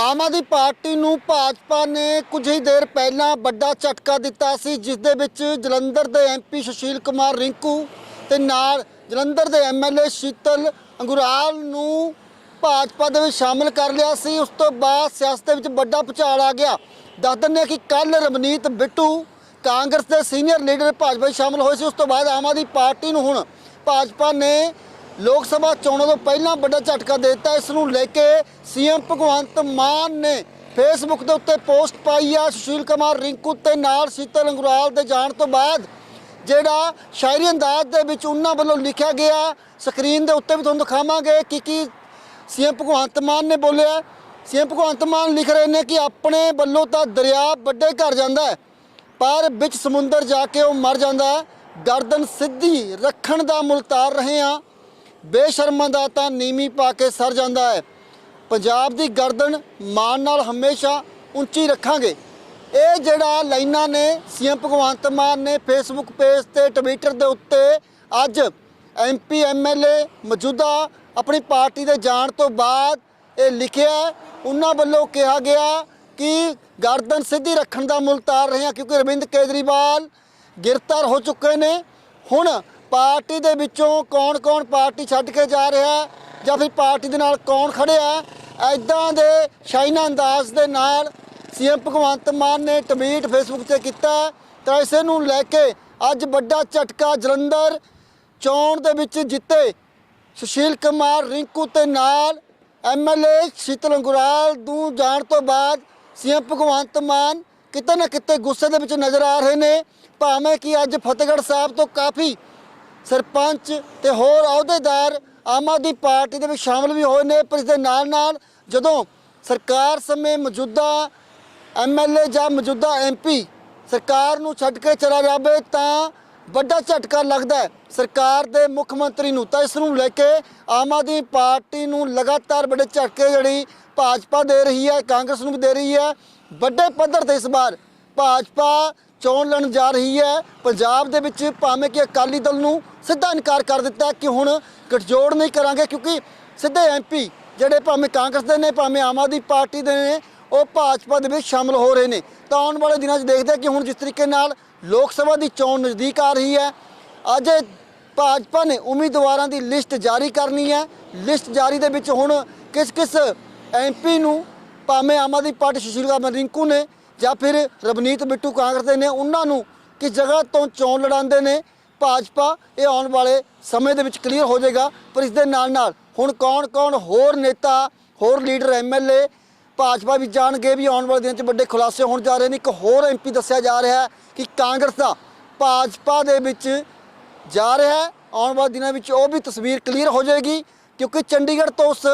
ਆਮ Aadmi party ਨੂੰ ਭਾਜਪਾ ਨੇ ਕੁਝ ਹੀ ਦੇਰ ਪਹਿਲਾਂ ਵੱਡਾ ਝਟਕਾ ਦਿੱਤਾ ਸੀ, ਜਿਸ ਦੇ ਵਿੱਚ ਜਲੰਧਰ ਦੇ ਐਮਪੀ ਸੁਸ਼ੀਲ ਕੁਮਾਰ ਰਿੰਕੂ ਤੇ ਨਾਲ ਜਲੰਧਰ ਦੇ ਐਮਐਲਏ ਸ਼ੀਤਲ ਅੰਗੁਰਾਲ ਨੂੰ ਭਾਜਪਾ ਦੇ ਵਿੱਚ ਸ਼ਾਮਲ ਕਰ ਲਿਆ ਸੀ। ਉਸ ਤੋਂ ਬਾਅਦ ਸਿਆਸਤ ਦੇ ਵਿੱਚ ਵੱਡਾ ਭੁਚਾਲ ਆ ਗਿਆ। ਦੱਸ ਦਿੰਦੇ ਹਾਂ ਕਿ ਕੱਲ ਰਵਨੀਤ ਬਿੱਟੂ ਕਾਂਗਰਸ ਦੇ ਸੀਨੀਅਰ ਲੀਡਰ ਭਾਜਪਾ ਵਿੱਚ ਸ਼ਾਮਲ ਹੋਏ ਸੀ। ਉਸ ਤੋਂ ਬਾਅਦ ਆਮ ਆਦਮੀ ਪਾਰਟੀ ਨੂੰ ਹੁਣ ਭਾਜਪਾ ਨੇ ਲੋਕ ਸਭਾ ਚੋਣਾਂ ਤੋਂ ਪਹਿਲਾਂ ਵੱਡਾ ਝਟਕਾ ਦੇ ਦਿੱਤਾ। ਇਸ ਨੂੰ ਲੈ ਕੇ ਸੀਐਮ ਭਗਵੰਤ ਮਾਨ ਨੇ ਫੇਸਬੁੱਕ ਦੇ ਉੱਤੇ ਪੋਸਟ ਪਾਈ ਆ। ਸੁਸ਼ੀਲ ਕੁਮਾਰ ਰਿੰਕੂ ਤੇ ਨਾਲ ਸ਼ੀਤਲ ਅੰਗੁਰਾਲ ਦੇ ਜਾਣ ਤੋਂ ਬਾਅਦ ਜਿਹੜਾ ਸ਼ਾਇਰੀ ਅੰਦਾਜ਼ ਦੇ ਵਿੱਚ ਉਹਨਾਂ ਵੱਲੋਂ ਲਿਖਿਆ ਗਿਆ, ਸਕਰੀਨ ਦੇ ਉੱਤੇ ਵੀ ਤੁਹਾਨੂੰ ਦਿਖਾਵਾਂਗੇ ਕਿ ਕੀ ਸੀਐਮ ਭਗਵੰਤ ਮਾਨ ਨੇ ਬੋਲਿਆ। ਸੀਐਮ ਭਗਵੰਤ ਮਾਨ ਲਿਖ ਰਹੇ ਨੇ ਕਿ ਆਪਣੇ ਵੱਲੋਂ ਤਾਂ ਦਰਿਆ ਵੱਡੇ ਘਰ ਜਾਂਦਾ ਹੈ, ਪਰ ਵਿੱਚ ਸਮੁੰਦਰ ਜਾ ਕੇ ਉਹ ਮਰ ਜਾਂਦਾ ਹੈ। ਗਰਦਨ ਸਿੱਧੀ ਰੱਖਣ ਦਾ ਮੁਲਤਾਰ ਰਹੇ ਆ ਬੇਸ਼ਰਮਾਂ ਦਾ ਤਾਂ ਨੀਵੀਂ ਪਾ ਕੇ ਸਰ ਜਾਂਦਾ ਹੈ। ਪੰਜਾਬ ਦੀ ਗਰਦਨ ਮਾਣ ਨਾਲ ਹਮੇਸ਼ਾ ਉੱਚੀ ਰੱਖਾਂਗੇ। ਇਹ ਜਿਹੜਾ ਲਾਈਨਾਂ ਨੇ, ਸੀਐਮ ਭਗਵੰਤ ਮਾਨ ਨੇ ਫੇਸਬੁੱਕ ਪੇਜ ਤੇ ਟਵਿੱਟਰ ਦੇ ਉੱਤੇ ਅੱਜ ਐਮਪੀ ਐਮਐਲਏ ਮੌਜੂਦਾ ਆਪਣੀ ਪਾਰਟੀ ਦੇ ਜਾਣ ਤੋਂ ਬਾਅਦ ਇਹ ਲਿਖਿਆ ਉਹਨਾਂ ਵੱਲੋਂ ਕਿਹਾ ਗਿਆ ਕਿ ਗਰਦਨ ਸਿੱਧੀ ਰੱਖਣ ਦਾ ਮੁਲਤਾਰ ਰਹੇ ਹਾਂ ਕਿਉਂਕਿ ਅਰਵਿੰਦ ਕੇਜਰੀਵਾਲ ਗ੍ਰਿਫਤਾਰ ਹੋ ਚੁੱਕੇ ਨੇ। ਹੁਣ ਪਾਰਟੀ ਦੇ ਵਿੱਚੋਂ ਕੌਣ-ਕੌਣ ਪਾਰਟੀ ਛੱਡ ਕੇ ਜਾ ਰਿਹਾ ਜਾਂ ਫਿਰ ਪਾਰਟੀ ਦੇ ਨਾਲ ਕੌਣ ਖੜਿਆ ਹੈ ਐਦਾਂ ਦੇ ਸ਼ਾਈਨਾ ਅੰਦਾਜ਼ ਦੇ ਨਾਲ ਸੀਐਮ ਭਗਵੰਤ ਮਾਨ ਨੇ ਟਵੀਟ ਫੇਸਬੁੱਕ ਤੇ ਕੀਤਾ। ਤਾਂ ਇਸੇ ਨੂੰ ਲੈ ਕੇ ਅੱਜ ਵੱਡਾ ਝਟਕਾ ਜਲੰਧਰ ਚੋਣ ਦੇ ਵਿੱਚ ਜਿੱਤੇ ਸੁਸ਼ੀਲ ਕੁਮਾਰ ਰਿੰਕੂ ਤੇ ਨਾਲ ਐਮਐਲਏ ਸ਼ੀਤਲ ਅੰਗੁਰਾਲ। ਨੂੰ ਜਾਣ ਤੋਂ ਬਾਅਦ ਸੀਐਮ ਭਗਵੰਤ ਮਾਨ ਕਿਤੇ ਨਾ ਕਿਤੇ ਗੁੱਸੇ ਦੇ ਵਿੱਚ ਨਜ਼ਰ ਆ ਰਹੇ ਨੇ। ਭਾਵੇਂ ਕਿ ਅੱਜ ਫਤਿਹਗੜ੍ਹ ਸਾਹਿਬ ਤੋਂ ਕਾਫੀ ਸਰਪੰਚ ਤੇ ਹੋਰ ਅਹੁਦੇਦਾਰ ਆਮ ਆਦਮੀ ਪਾਰਟੀ ਦੇ ਵਿੱਚ ਸ਼ਾਮਲ ਵੀ ਹੋਏ ਨੇ, ਪਰ ਇਸ ਦੇ ਨਾਲ ਨਾਲ ਜਦੋਂ ਸਰਕਾਰ ਸਮੇਂ ਮੌਜੂਦਾ ਐਮਐਲਏ ਜਾਂ ਮੌਜੂਦਾ ਐਮਪੀ ਸਰਕਾਰ ਨੂੰ ਛੱਡ ਕੇ ਚਲਾ ਜਾਵੇ ਤਾਂ ਵੱਡਾ ਝਟਕਾ ਲੱਗਦਾ ਸਰਕਾਰ ਦੇ ਮੁੱਖ ਮੰਤਰੀ ਨੂੰ ਤਾਂ ਇਸ ਨੂੰ ਲੈ ਕੇ ਆਮ ਆਦਮੀ ਪਾਰਟੀ ਨੂੰ ਲਗਾਤਾਰ ਵੱਡੇ ਝਟਕੇ ਜਿਹੜੀ ਭਾਜਪਾ ਦੇ ਰਹੀ ਹੈ, ਕਾਂਗਰਸ ਨੂੰ ਵੀ ਦੇ ਰਹੀ ਹੈ। ਵੱਡੇ ਪੱਧਰ ਤੇ ਇਸ ਵਾਰ ਭਾਜਪਾ ਚੋਣ ਲੜਨ ਜਾ ਰਹੀ ਹੈ। ਪੰਜਾਬ ਦੇ ਵਿੱਚ ਭਾਵੇਂ ਕਿ ਅਕਾਲੀ ਦਲ ਨੂੰ ਸਿੱਧਾ ਇਨਕਾਰ ਕਰ ਦਿੱਤਾ ਕਿ ਹੁਣ ਗਠਜੋੜ ਨਹੀਂ ਕਰਾਂਗੇ ਕਿਉਂਕਿ ਸਿੱਧੇ ਐਮਪੀ ਜਿਹੜੇ ਭਾਵੇਂ ਕਾਂਗਰਸ ਦੇ ਨੇ, ਭਾਵੇਂ ਆਮ ਆਦਮੀ ਪਾਰਟੀ ਦੇ ਨੇ, ਉਹ ਭਾਜਪਾ ਦੇ ਵਿੱਚ ਸ਼ਾਮਲ ਹੋ ਰਹੇ ਨੇ। ਤਾਂ ਆਉਣ ਵਾਲੇ ਦਿਨਾਂ 'ਚ ਦੇਖਦੇ ਕਿ ਹੁਣ ਜਿਸ ਤਰੀਕੇ ਨਾਲ ਲੋਕ ਸਭਾ ਦੀ ਚੋਣ ਨਜ਼ਦੀਕ ਆ ਰਹੀ ਹੈ। ਅੱਜ ਭਾਜਪਾ ਨੇ ਉਮੀਦਵਾਰਾਂ ਦੀ ਲਿਸਟ ਜਾਰੀ ਕਰਨੀ ਹੈ। ਲਿਸਟ ਜਾਰੀ ਦੇ ਵਿੱਚ ਹੁਣ ਕਿਸ ਕਿਸ ਐਮਪੀ ਨੂੰ ਭਾਵੇਂ ਆਮ ਆਦਮੀ ਪਾਰਟੀ ਸੁਸ਼ੀਲ ਕੁਮਾਰ ਰਿੰਕੂ ਨੇ ਜਾਂ ਫਿਰ ਰਵਨੀਤ ਬਿੱਟੂ ਕਾਂਗਰਸ ਦੇ ਨੇ, ਉਹਨਾਂ ਨੂੰ ਕਿਸ ਜਗ੍ਹਾ ਤੋਂ ਚੋਣ ਲੜਾਉਂਦੇ ਨੇ? ਭਾਜਪਾ ਇਹ ਆਉਣ ਵਾਲੇ ਸਮੇਂ ਦੇ ਵਿੱਚ ਕਲੀਅਰ ਹੋ ਜਾਏਗਾ, ਪਰ ਇਸ ਦੇ ਨਾਲ ਨਾਲ ਹੁਣ ਕੌਣ-ਕੌਣ ਹੋਰ ਨੇਤਾ, ਹੋਰ ਲੀਡਰ ਐਮਐਲਏ ਭਾਜਪਾ ਵੀ ਜਾਣਗੇ ਵੀ ਆਉਣ ਵਾਲੇ ਦਿਨਾਂ 'ਚ ਵੱਡੇ ਖੁਲਾਸੇ ਹੋਣ ਜਾ ਰਹੇ ਨੇ। ਇੱਕ ਹੋਰ ਐਮਪੀ ਦੱਸਿਆ ਜਾ ਰਿਹਾ ਹੈ ਕਿ ਕਾਂਗਰਸ ਦਾ ਭਾਜਪਾ ਦੇ ਵਿੱਚ ਜਾ ਰਿਹਾ ਹੈ। ਆਉਣ ਵਾਲੇ ਦਿਨਾਂ ਵਿੱਚ ਉਹ ਵੀ ਤਸਵੀਰ ਕਲੀਅਰ ਹੋ ਜਾਏਗੀ, ਕਿਉਂਕਿ ਚੰਡੀਗੜ੍ਹ ਤੋਂ ਉਸ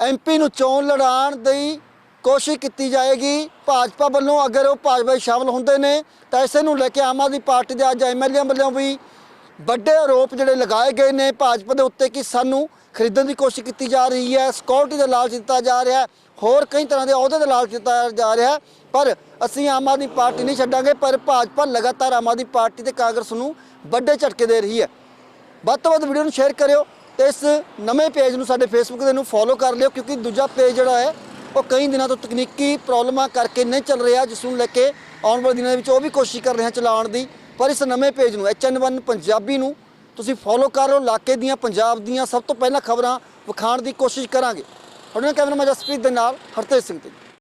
ਐਮਪੀ ਨੂੰ ਚੋਣ ਲੜਾਉਣ ਦੀ ਕੋਸ਼ਿਸ਼ ਕੀਤੀ ਜਾਏਗੀ ਭਾਜਪਾ ਵੱਲੋਂ, ਅਗਰ ਉਹ ਭਾਜਪਾ ਵਿੱਚ ਸ਼ਾਮਲ ਹੁੰਦੇ ਨੇ, ਤਾਂ ਇਸੇ ਨੂੰ ਲੈ ਕੇ ਆਮ ਆਦਮੀ ਪਾਰਟੀ ਦੇ ਅੱਜ ਐਮਐਲਏ ਵੱਲੋਂ ਵੀ ਵੱਡੇ ਆਰੋਪ ਜਿਹੜੇ ਲਗਾਏ ਗਏ ਨੇ ਭਾਜਪਾ ਦੇ ਉੱਤੇ ਕਿ ਸਾਨੂੰ ਖਰੀਦਣ ਦੀ ਕੋਸ਼ਿਸ਼ ਕੀਤੀ ਜਾ ਰਹੀ ਹੈ ਸਿਕਿਉਰਿਟੀ ਦਾ ਲਾਲਚ ਦਿੱਤਾ ਜਾ ਰਿਹਾ ਹੈ, ਹੋਰ ਕਈ ਤਰ੍ਹਾਂ ਦੇ ਅਹੁਦੇ ਦਾ ਲਾਲਚ ਦਿੱਤਾ ਜਾ ਰਿਹਾ ਹੈ, ਪਰ ਅਸੀਂ ਆਮ ਆਦਮੀ ਪਾਰਟੀ ਨਹੀਂ ਛੱਡਾਂਗੇ, ਪਰ ਭਾਜਪਾ ਲਗਾਤਾਰ ਆਮ ਆਦਮੀ ਪਾਰਟੀ ਤੇ ਕਾਂਗਰਸ ਨੂੰ ਵੱਡੇ ਝਟਕੇ ਦੇ ਰਹੀ ਹੈ। ਵੱਧ ਤੋਂ ਵੱਧ ਵੀਡੀਓ ਨੂੰ ਸ਼ੇਅਰ ਕਰਿਓ ਤੇ ਇਸ ਨਵੇਂ ਪੇਜ ਨੂੰ ਸਾਡੇ ਫੇਸਬੁੱਕ ਦੇ ਨੂੰ ਫੋਲੋ ਕਰ ਲਿਓ, ਕਿਉਂਕਿ ਦੂਜਾ ਪੇਜ ਜਿਹੜਾ ਹੈ ਉਹ ਕਈ ਦਿਨਾਂ ਤੋਂ ਤਕਨੀਕੀ ਪ੍ਰੋਬਲਮਾਂ ਕਰਕੇ ਨਹੀਂ ਚੱਲ ਰਿਹਾ, ਜਿਸ ਨੂੰ ਲੈ ਕੇ ਆਉਣ ਵਾਲੇ ਦਿਨਾਂ ਦੇ ਵਿੱਚ ਉਹ ਵੀ ਕੋਸ਼ਿਸ਼ ਕਰ ਰਹੇ ਹਾਂ ਚਲਾਉਣ ਦੀ। ਪਰ ਇਸ ਨਵੇਂ ਪੇਜ ਨੂੰ HN1 ਪੰਜਾਬੀ ਨੂੰ ਤੁਸੀਂ ਫੋਲੋ ਕਰ ਲਓ ਇਲਾਕੇ ਦੀਆਂ, ਪੰਜਾਬ ਦੀਆਂ ਸਭ ਤੋਂ ਪਹਿਲਾਂ ਖਬਰਾਂ ਵਿਖਾਉਣ ਦੀ ਕੋਸ਼ਿਸ਼ ਕਰਾਂਗੇ। ਤੁਹਾਡੇ ਨਾਲ ਕੈਮਰਾਮੈਨ ਜਸਪ੍ਰੀਤ ਦੇ ਨਾਲ ਹਰਤੇਜ ਸਿੰਘ ਤੇ।